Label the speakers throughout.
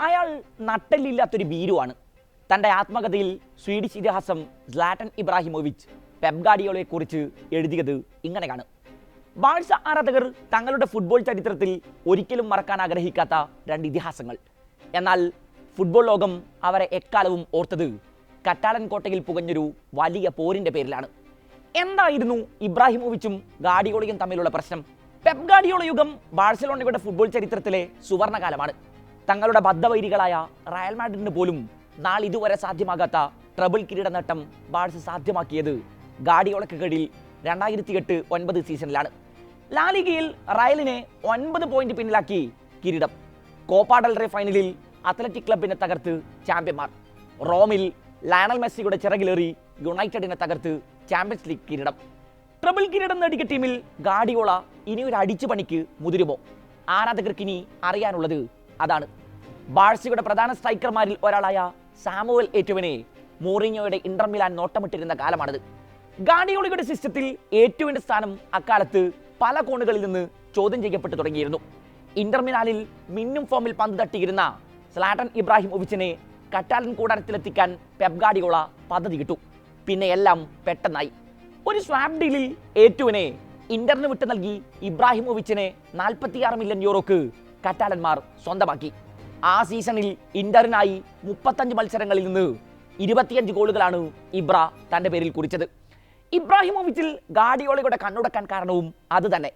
Speaker 1: അയാൾ നട്ടല്ലില്ലാത്തൊരു ഭീരുവാണ്. തന്റെ ആത്മകഥയിൽ സ്വീഡിഷ് ഇതിഹാസം സ്ലാറ്റൻ ഇബ്രാഹിമോവിച്ച് പെബ്ഗാഡിയോളെ കുറിച്ച് എഴുതിയത് ഇങ്ങനെയാണ്. ബാഴ്സ ആരാധകർ തങ്ങളുടെ ഫുട്ബോൾ ചരിത്രത്തിൽ ഒരിക്കലും മറക്കാൻ ആഗ്രഹിക്കാത്ത രണ്ട് ഇതിഹാസങ്ങൾ. എന്നാൽ ഫുട്ബോൾ ലോകം അവരെ എക്കാലവും ഓർത്തത് കറ്റാലൻ കോട്ടയിൽ പുകഞ്ഞൊരു വലിയ പോരിന്റെ പേരിലാണ്. എന്തായിരുന്നു ഇബ്രാഹിമോവിച്ചും ഗാഡിയോളയും തമ്മിലുള്ള പ്രശ്നം? പെപ് യുഗം ബാഴ്സലോണയുടെ ഫുട്ബോൾ ചരിത്രത്തിലെ സുവർണകാലമാണ്. തങ്ങളുടെ ബദ്ധവൈരികളായ റയൽ മാഡ്രിഡിന് പോലും നാൾ ഇതുവരെ സാധ്യമാകാത്ത ട്രബിൾ കിരീട നേട്ടം ബാഴ്സ സാധ്യമാക്കിയത് ഗാഡിയോളക്ക് കീഴിൽ രണ്ടായിരത്തി എട്ട് ഒൻപത് സീസണിലാണ്. ലാലിഗയിൽ റയലിനെ ഒൻപത് പോയിന്റ് പിന്നിലാക്കി കിരീടം. കോപ്പാഡൽ റേ ഫൈനലിൽ അത്ലറ്റിക് ക്ലബിനെ തകർത്ത് ചാമ്പ്യന്മാർ. റോമിൽ ലയണൽ മെസ്സിയുടെ ചിറകിലേറി യുണൈറ്റഡിനെ തകർത്ത് ചാമ്പ്യൻസ് ലീഗ് കിരീടം. ട്രബിൾ കിരീടം നേടിയ ടീമിൽ ഗാഡിയോള ഇനി ഒരു അടിച്ചു പണിക്ക് മുതിരുമോ? ആരാധകർക്ക് ഇനി അറിയാനുള്ളത് അതാണ്. ബാഴ്സയുടെ പ്രധാന സ്ട്രൈക്കർമാരിൽ ഒരാളായ സാമുവൽ ഏറ്റുവിനെ മോറിഞ്ഞോയുടെ ഇന്റർ മിലാൻ നോട്ടമിട്ടിരുന്ന കാലമാണിത്. ഗാഡിയോളയുടെ സിസ്റ്റത്തിൽ ഏറ്റുവിന്റെ സ്ഥാനം അക്കാലത്ത് പല കോണുകളിൽ നിന്ന് ചോദ്യം ചെയ്യപ്പെട്ടു തുടങ്ങിയിരുന്നു. ഇന്റർ മിലാനിൽ മിന്നും ഫോമിൽ പന്ത് തട്ടിയിരുന്ന സ്ലാട്ടൻ ഇബ്രാഹിം ഒവിച്ചിനെ കറ്റാലൻ കൂടാരത്തിലെത്തിക്കാൻ പെപ് ഗാഡിയോള പദ്ധതി കിട്ടു. പിന്നെ എല്ലാം പെട്ടെന്നായി. ഒരു സ്വാപ് ഡീലിൽ ഏറ്റുവിനെ ഇന്റർന് വിട്ടു നൽകി ഇബ്രാഹിം ഇബ്രാഹിമോവിച്ചിനെ നാൽപ്പത്തിയാറ് മില്യൺ യൂറോക്ക് കറ്റാലന്മാർ സ്വന്തമാക്കി. ആ സീസണിൽ ഇന്ററിനായി മുപ്പത്തഞ്ച് മത്സരങ്ങളിൽ നിന്ന് ഇരുപത്തിയഞ്ച് ഗോളുകളാണ് ഇബ്ര തന്റെ പേരിൽ കുറിച്ചത്. ഇബ്രാഹിമോവിച്ചിൽ ഗാഡിയോളയുടെ കണ്ണുടക്കാൻ കാരണവും അത് തന്നെ.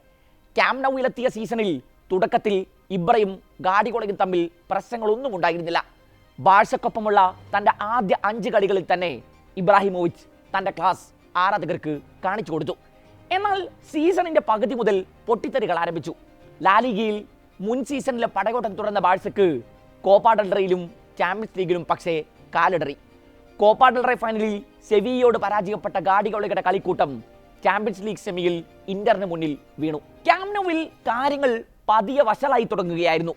Speaker 1: ക്യാംനൌയിലെത്തിയ സീസണിൽ തുടക്കത്തിൽ ഇബ്രയും ഗാഡിയോളയും തമ്മിൽ പ്രശ്നങ്ങളൊന്നും ഉണ്ടായിരുന്നില്ല. ബാഴ്സക്കൊപ്പമുള്ള തന്റെ ആദ്യ അഞ്ച് കളികളിൽ തന്നെ ഇബ്രാഹിമോവിച്ച് തന്റെ ക്ലാസ് ആരാധകർക്ക് കാണിച്ചു കൊടുത്തു. എന്നാൽ സീസണിന്റെ പകുതി മുതൽ പൊട്ടിത്തെറികൾ ആരംഭിച്ചു. ലാലിഗയിൽ മുൻ സീസണിലെ പടകോട്ടം തുറന്ന ബാഴ്സക്ക് കോപ്പ ഡൽറയിലും ചാമ്പ്യൻസ് ലീഗിലും പക്ഷേ കാലിടറി. കോപ്പ ഫൈനലിൽ സെവിയോട് പരാജയപ്പെട്ട ഗാഡികളുടെ കളിക്കൂട്ടം ചാമ്പ്യൻസ് ലീഗ് സെമിയിൽ ഇന്ററിന് മുന്നിൽ വീണു. ക്യാമ്നോവിൽ കാര്യങ്ങൾ പതിയെ വഷളായി തുടങ്ങുകയായിരുന്നു.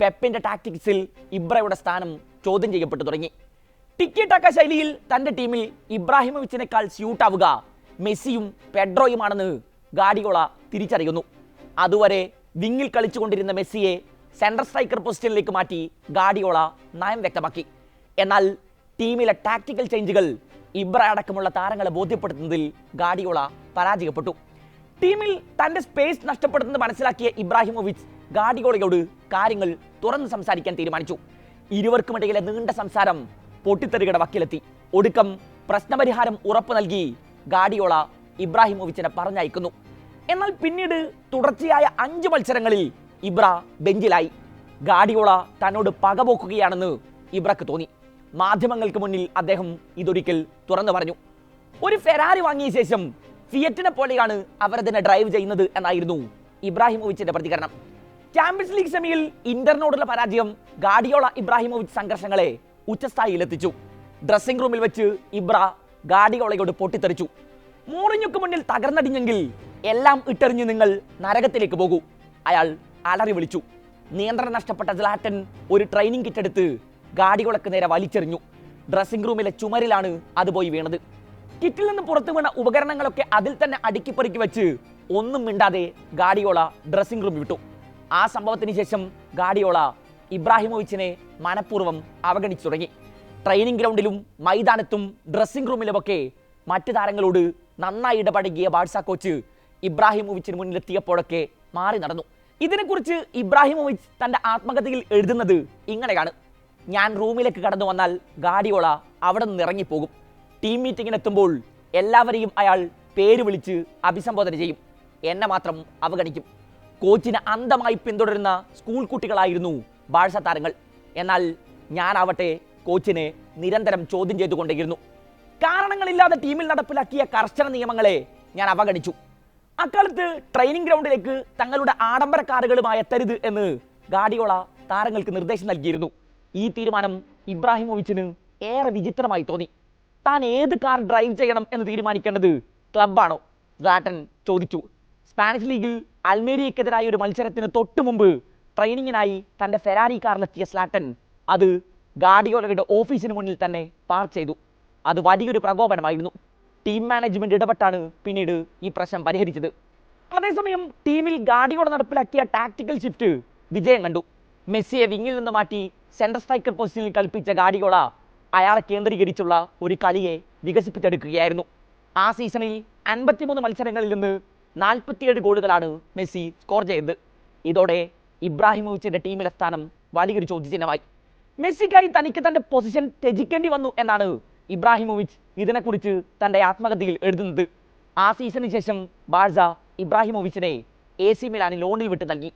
Speaker 1: പെപ്പിന്റെ ടാക്ടിക്സിൽ ഇബ്രയുടെ സ്ഥാനം ചോദ്യം ചെയ്യപ്പെട്ടു തുടങ്ങി. ടിക്കി ടക്ക ശൈലിയിൽ തന്റെ ടീമിൽ ഇബ്രാഹിമോവിച്ചിനേക്കാൾ സ്യൂട്ടാവുക മെസ്സിയും പെഡ്രോയുമാണെന്ന് ഗാഡിയോള തിരിച്ചറിയുന്നു. അതുവരെ വിങ്ങിൽ കളിച്ചുകൊണ്ടിരുന്ന മെസ്സിയെ സെൻട്രൽ സ്ട്രൈക്കർ പൊസിഷനിലേക്ക് മാറ്റി ഗാഡിയോള നയം വ്യക്തമാക്കി. എന്നാൽ ടീമിലെ ടാക്ടിക്കൽ ചേഞ്ചുകൾ ഇബ്ര അടക്കമുള്ള താരങ്ങളെ ബോധ്യപ്പെടുത്തുന്നതിൽ ഗാഡിയോള പരാജയപ്പെട്ടു. ടീമിൽ തന്റെ സ്പേസ് നഷ്ടപ്പെടുന്നത് മനസ്സിലാക്കിയ ഇബ്രാഹിമോവിച്ച് ഗാഡിയോളയോട് കാര്യങ്ങൾ തുറന്ന് സംസാരിക്കാൻ തീരുമാനിച്ചു. ഇരുവർക്കുമിടയിലെ നീണ്ട സംസാരം പൊട്ടിത്തെറിയുടെ വക്കിലെത്തി. ഒടുക്കം പ്രശ്നപരിഹാരം ഉറപ്പു നൽകി ഗാഡിയോള ഇബ്രാഹിമോവിച്ചിനെ പറഞ്ഞയക്കുന്നു. എന്നാൽ പിന്നീട് തുടർച്ചയായ അഞ്ച് മത്സരങ്ങളിൽ ഇബ്ര ബെഞ്ചിലായി. ഗാഡിയോള തന്നോട് പകപോക്കുകയാണെന്ന് ഇബ്രക്ക് തോന്നി. മാധ്യമങ്ങൾക്ക് മുന്നിൽ അദ്ദേഹം ഇതൊരിക്കൽ തുറന്നു പറഞ്ഞു. ഒരു ഫെരാരി വാങ്ങിയ ശേഷം ഫിയറ്റിനെ പോലെയാണ് അവരതിനെ ഡ്രൈവ് ചെയ്യുന്നത് എന്നായിരുന്നു ഇബ്രാഹിമോവിച്ചിന്റെ പ്രതികരണം. ചാമ്പ്യൻസ് ലീഗ് സെമിയിൽ ഇന്ററിനോടുള്ള പരാജയം ഗാഡിയോള ഇബ്രാഹിമോവിച്ച് സംഘർഷങ്ങളെ ഉച്ചസ്ഥായിയിലെത്തിച്ചു. ഡ്രസ്സിംഗ് റൂമിൽ വെച്ച് ഇബ്ര ഗാഡിയോളയോട് പൊട്ടിത്തെറിച്ചു. മൂറിഞ്ഞുക്ക് മുന്നിൽ തകർന്നടിഞ്ഞെങ്കിൽ എല്ലാം ഇട്ടെറിഞ്ഞ് നിങ്ങൾ നരകത്തിലേക്ക് പോകൂ. അയാൾ അലറി വിളിച്ചു. നിയന്ത്രണം നഷ്ടപ്പെട്ട സ്ലാറ്റൻ ഒരു ട്രെയിനിങ് കിറ്റ് എടുത്ത് ഗാഡിയോളക്ക് നേരെ വലിച്ചെറിഞ്ഞു. ഡ്രസ്സിംഗ് റൂമിലെ ചുമരിലാണ് അത് പോയി വീണത്. കിറ്റിൽ നിന്ന് പുറത്തു വീണ ഉപകരണങ്ങളൊക്കെ അതിൽ തന്നെ അടുക്കിപ്പെറുക്കി വെച്ച് ഒന്നും മിണ്ടാതെ ഗാഡിയോള ഡ്രസ്സിംഗ് റൂം വിട്ടു. ആ സംഭവത്തിന് ശേഷം ഗാഡിയോള ഇബ്രാഹിമോവിച്ചിനെ മനഃപൂർവം അവഗണിച്ചു തുടങ്ങി ട്രെയിനിങ് ഗ്രൗണ്ടിലും മൈതാനത്തും ഡ്രസ്സിംഗ് റൂമിലുമൊക്കെ മറ്റു താരങ്ങളോട് നന്നായി ഇടപഴകിയ ബാഴ്സ കോച്ച് ഇബ്രാഹിമോവിച്ചിന് മുന്നിലെത്തിയപ്പോഴൊക്കെ മാറി നടന്നു. ഇതിനെക്കുറിച്ച് ഇബ്രാഹിമോവിച്ച് തന്റെ ആത്മകഥയിൽ എഴുതുന്നത് ഇങ്ങനെയാണ്. ഞാൻ റൂമിലേക്ക് കടന്നു വന്നാൽ ഗാഡിയോള അവിടെ നിന്ന് ഇറങ്ങിപ്പോകും. ടീം മീറ്റിങ്ങിന് എത്തുമ്പോൾ എല്ലാവരെയും അയാൾ പേര് വിളിച്ച് അഭിസംബോധന ചെയ്യും. എന്നെ മാത്രം അവഗണിക്കും. കോച്ചിനെ അന്ധമായി പിന്തുടരുന്ന സ്കൂൾ കുട്ടികളായിരുന്നു ബാഴ്സ താരങ്ങൾ. എന്നാൽ ഞാനാവട്ടെ കോച്ചിനെ നിരന്തരം ചോദ്യം ചെയ്തുകൊണ്ടേയിരുന്നു. കാരണങ്ങളില്ലാതെ ടീമിൽ നടപ്പിലാക്കിയ കർശന നിയമങ്ങളെ ഞാൻ അവഗണിച്ചു. അക്കാലത്ത് ട്രെയിനിങ് ഗ്രൗണ്ടിലേക്ക് തങ്ങളുടെ ആഡംബര കാറുകളുമായി എത്തരുത് എന്ന് ഗാഡിയോള താരങ്ങൾക്ക് നിർദ്ദേശം നൽകിയിരുന്നു. ഈ തീരുമാനം ഇബ്രാഹിമോവിച്ചിന് ഏറെ വിചിത്രമായി തോന്നി. താൻ ഏത് കാർ ഡ്രൈവ് ചെയ്യണം എന്ന് തീരുമാനിക്കേണ്ടത് ക്ലബാണോ റാട്ടൻ ചോദിച്ചു. സ്പാനിഷ് ലീഗിൽ അൽമേരിയക്കെതിരായ ഒരു മത്സരത്തിന് തൊട്ടു മുമ്പ് ട്രെയിനിങ്ങിനായി തന്റെ ഫെരാരി കാറിലെത്തിയ സ്ലാട്ടൻ അത് ഗാഡിയോളയുടെ ഓഫീസിന് മുന്നിൽ തന്നെ പാർക്ക് ചെയ്തു. അത് വലിയൊരു പ്രകോപനമായിരുന്നു. ടീം മാനേജ്മെന്റ് ഇടപെട്ടാണ് പിന്നീട് ഈ പ്രശ്നം പരിഹരിച്ചത്. അതേസമയം ടീമിൽ ഗാഡിയോള നടപ്പിലാക്കിയ ടാക്ടിക്കൽ ഷിഫ്റ്റ് വിജയം കണ്ടു. മെസ്സിയെ വിങ്ങിൽ നിന്ന് മാറ്റി സെൻട്രൽ സ്ട്രൈക്കർ പൊസിഷനിൽ കളിപ്പിച്ച ഗാഡിയോള അയാളെ കേന്ദ്രീകരിച്ചുള്ള ഒരു കളിയെ വികസിപ്പിച്ചെടുക്കുകയായിരുന്നു. ആ സീസണിൽ അൻപത്തിമൂന്ന് മത്സരങ്ങളിൽ നിന്ന് നാൽപ്പത്തിയേഴ് ഗോളുകളാണ് മെസ്സി സ്കോർ ചെയ്തത്. ഇതോടെ ഇബ്രാഹിമോവിച്ചിന്റെ ടീമിലെ സ്ഥാനം വലിയൊരു ചോദ്യചിഹ്നമായി. മെസ്സിക്കായി തനിക്ക് തന്റെ പൊസിഷൻ ത്യജിക്കേണ്ടി വന്നു എന്നാണ് ഇബ്രാഹിമോവിച്ച് ഇതിനെക്കുറിച്ച് തന്റെ ആത്മകഥയിൽ എഴുതുന്നത്. ആ സീസണിന് ശേഷം ബാഴ്സ ഇബ്രാഹിമോവിച്ചിനെ എ സി മിലാനിൽ ലോണിൽ വിട്ട് നൽകി.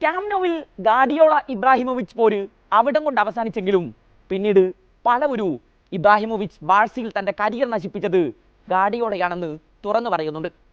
Speaker 1: ക്യാംനോവിൽ ഗാഡിയോള ഇബ്രാഹിമോവിച്ച് പോര് അവിടം കൊണ്ട് അവസാനിച്ചെങ്കിലും പിന്നീട് പലവരു ഇബ്രാഹിമോവിച്ച് ബാഴ്സയിൽ തന്റെ കരിയർ നശിപ്പിച്ചത് ഗാഡിയോളയാണെന്ന് തുറന്നു പറയുന്നുണ്ട്.